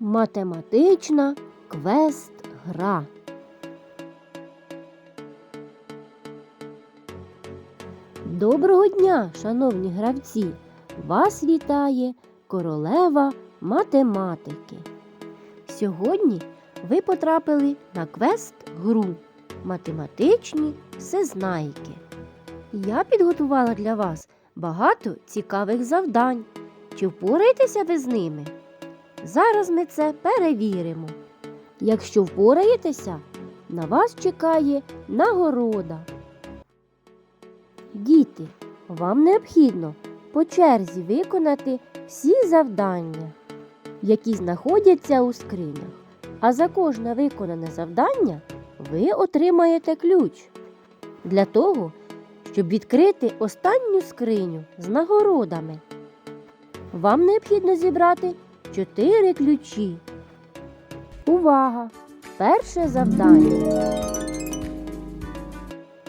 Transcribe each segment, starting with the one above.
Математична квест гра. Доброго дня, шановні гравці! Вас вітає королева математики. Сьогодні ви потрапили на квест гру Математичні всезнайки. Я підготувала для вас багато цікавих завдань. Чи впораєтеся ви з ними? Зараз ми це перевіримо. Якщо впораєтеся, на вас чекає нагорода. Діти, вам необхідно по черзі виконати всі завдання, які знаходяться у скринях. А за кожне виконане завдання ви отримаєте ключ. Для того, щоб відкрити останню скриню з нагородами. Вам необхідно зібрати 4 ключі. Увага! Перше завдання.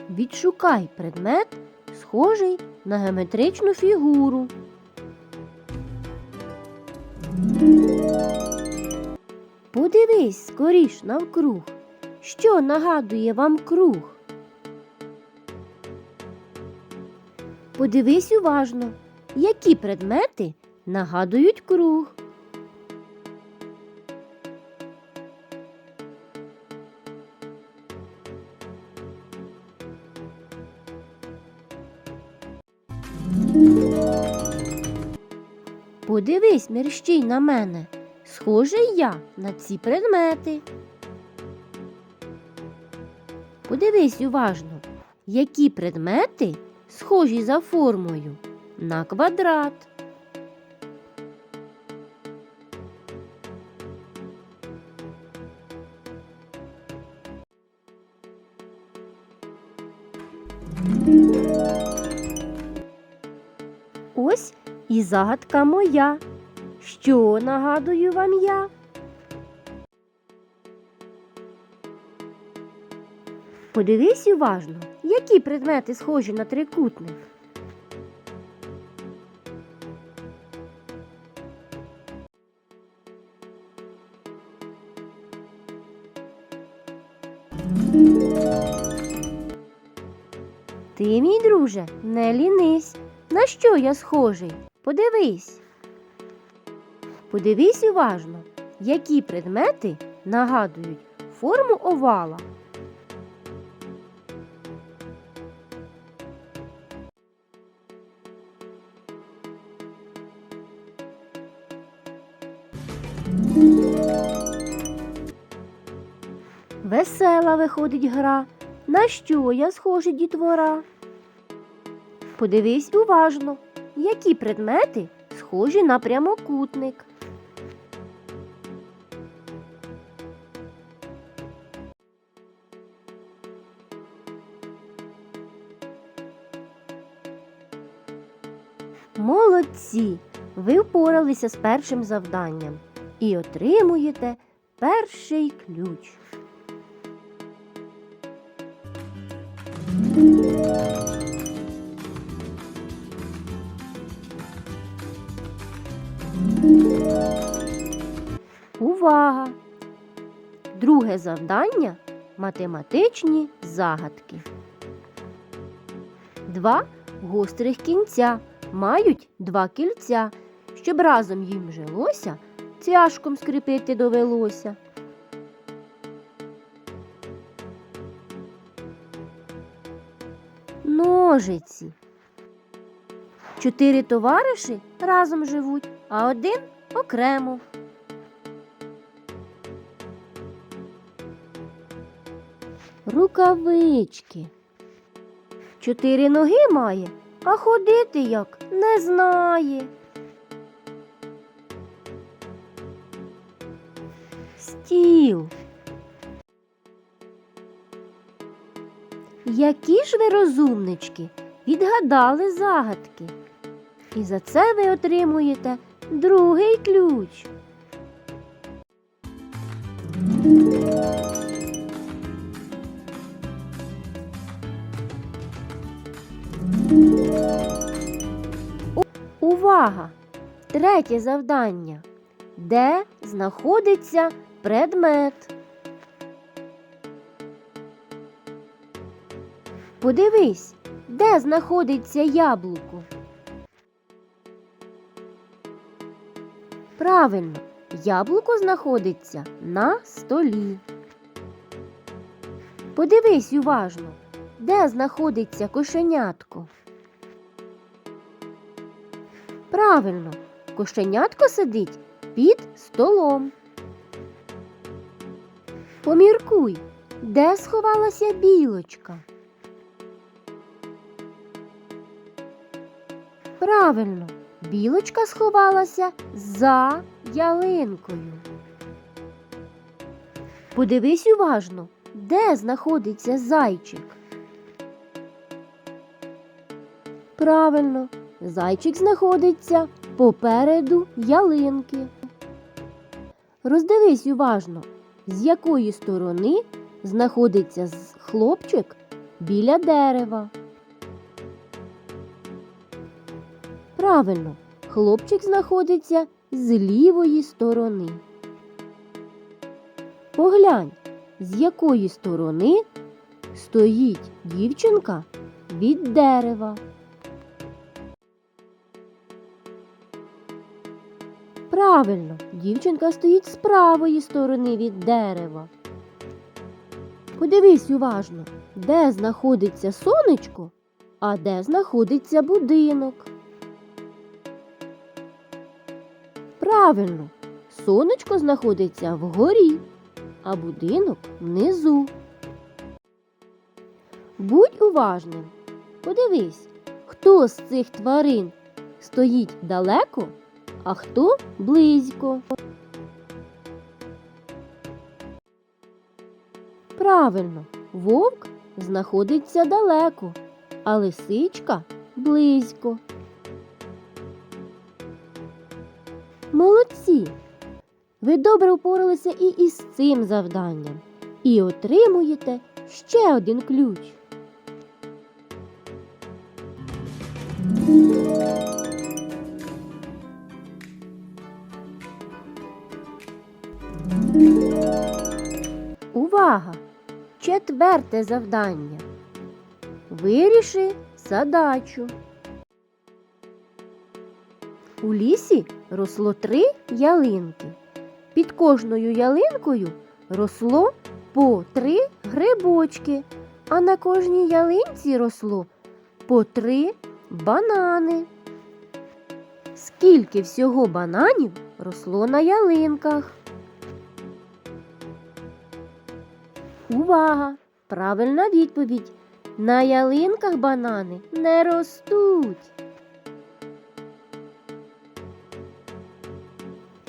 Відшукай предмет, схожий на геометричну фігуру. Подивись скоріш навкруг. Що нагадує вам круг? Подивись уважно, які предмети нагадують круг. Подивись мерщій на мене. Схожий я на ці предмети. Подивись уважно, які предмети схожі за формою на квадрат. І загадка моя. Що нагадую вам я? Подивись уважно, які предмети схожі на трикутник. Ти, мій друже, не лінись. На що я схожий? Подивись. Подивись уважно, які предмети нагадують форму овала. Весела виходить гра. На що я схожий дітвора? Подивись уважно, які предмети схожі на прямокутник. Молодці! Ви впоралися з першим завданням і отримуєте перший ключ. Друге завдання математичні загадки. Два гострих кінця мають два кільця. Щоб разом їм жилося, тяжком скріпити довелося. Ножиці. Чотири товариші разом живуть, а один окремо. Рукавички. Чотири ноги має, а ходити як не знає. Стіл. Які ж ви розумнички відгадали загадки. І за це ви отримуєте другий ключ. Увага! Третє завдання. де знаходиться предмет. Подивись, де знаходиться яблуко. Правильно, яблуко знаходиться на столі. Подивись уважно, де знаходиться кошенятко. Правильно, кошенятко сидить під столом. Поміркуй, де сховалася білочка. Правильно, білочка сховалася за ялинкою. Подивись уважно, де знаходиться зайчик. Правильно, зайчик знаходиться попереду ялинки. Роздивись уважно, з якої сторони знаходиться хлопчик біля дерева. Правильно, хлопчик знаходиться з лівої сторони. Поглянь, з якої сторони стоїть дівчинка від дерева. Правильно, дівчинка стоїть з правої сторони від дерева. Подивись уважно, де знаходиться сонечко, а де знаходиться будинок. Правильно, сонечко знаходиться вгорі, а будинок внизу. Будь уважним. Подивись, хто з цих тварин стоїть далеко, а хто близько. Правильно, вовк знаходиться далеко, а лисичка близько. Молодці! Ви добре впоралися і із цим завданням, і отримуєте ще один ключ. Увага! Четверте завдання. Виріши задачу. У лісі росло три ялинки. Під кожною ялинкою росло по три грибочки, а на кожній ялинці росло по три банани. Скільки всього бананів росло на ялинках? Увага! Правильна відповідь. На ялинках банани не ростуть.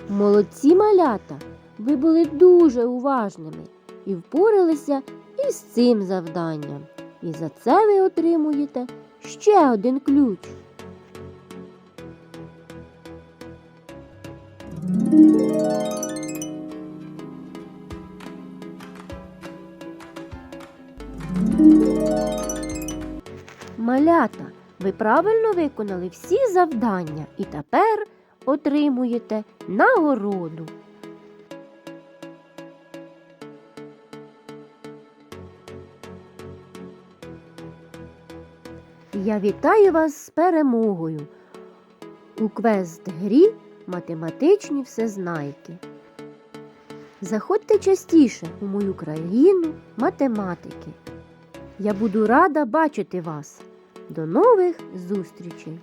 Молодці малята! Ви були дуже уважними і впоралися із цим завданням. І за це ви отримуєте ще один ключ. Малята, ви правильно виконали всі завдання і тепер отримуєте нагороду. Я вітаю вас з перемогою у квест-грі Математичні всезнайки. Заходьте частіше у мою країну математики. Я буду рада бачити вас. До нових зустрічей!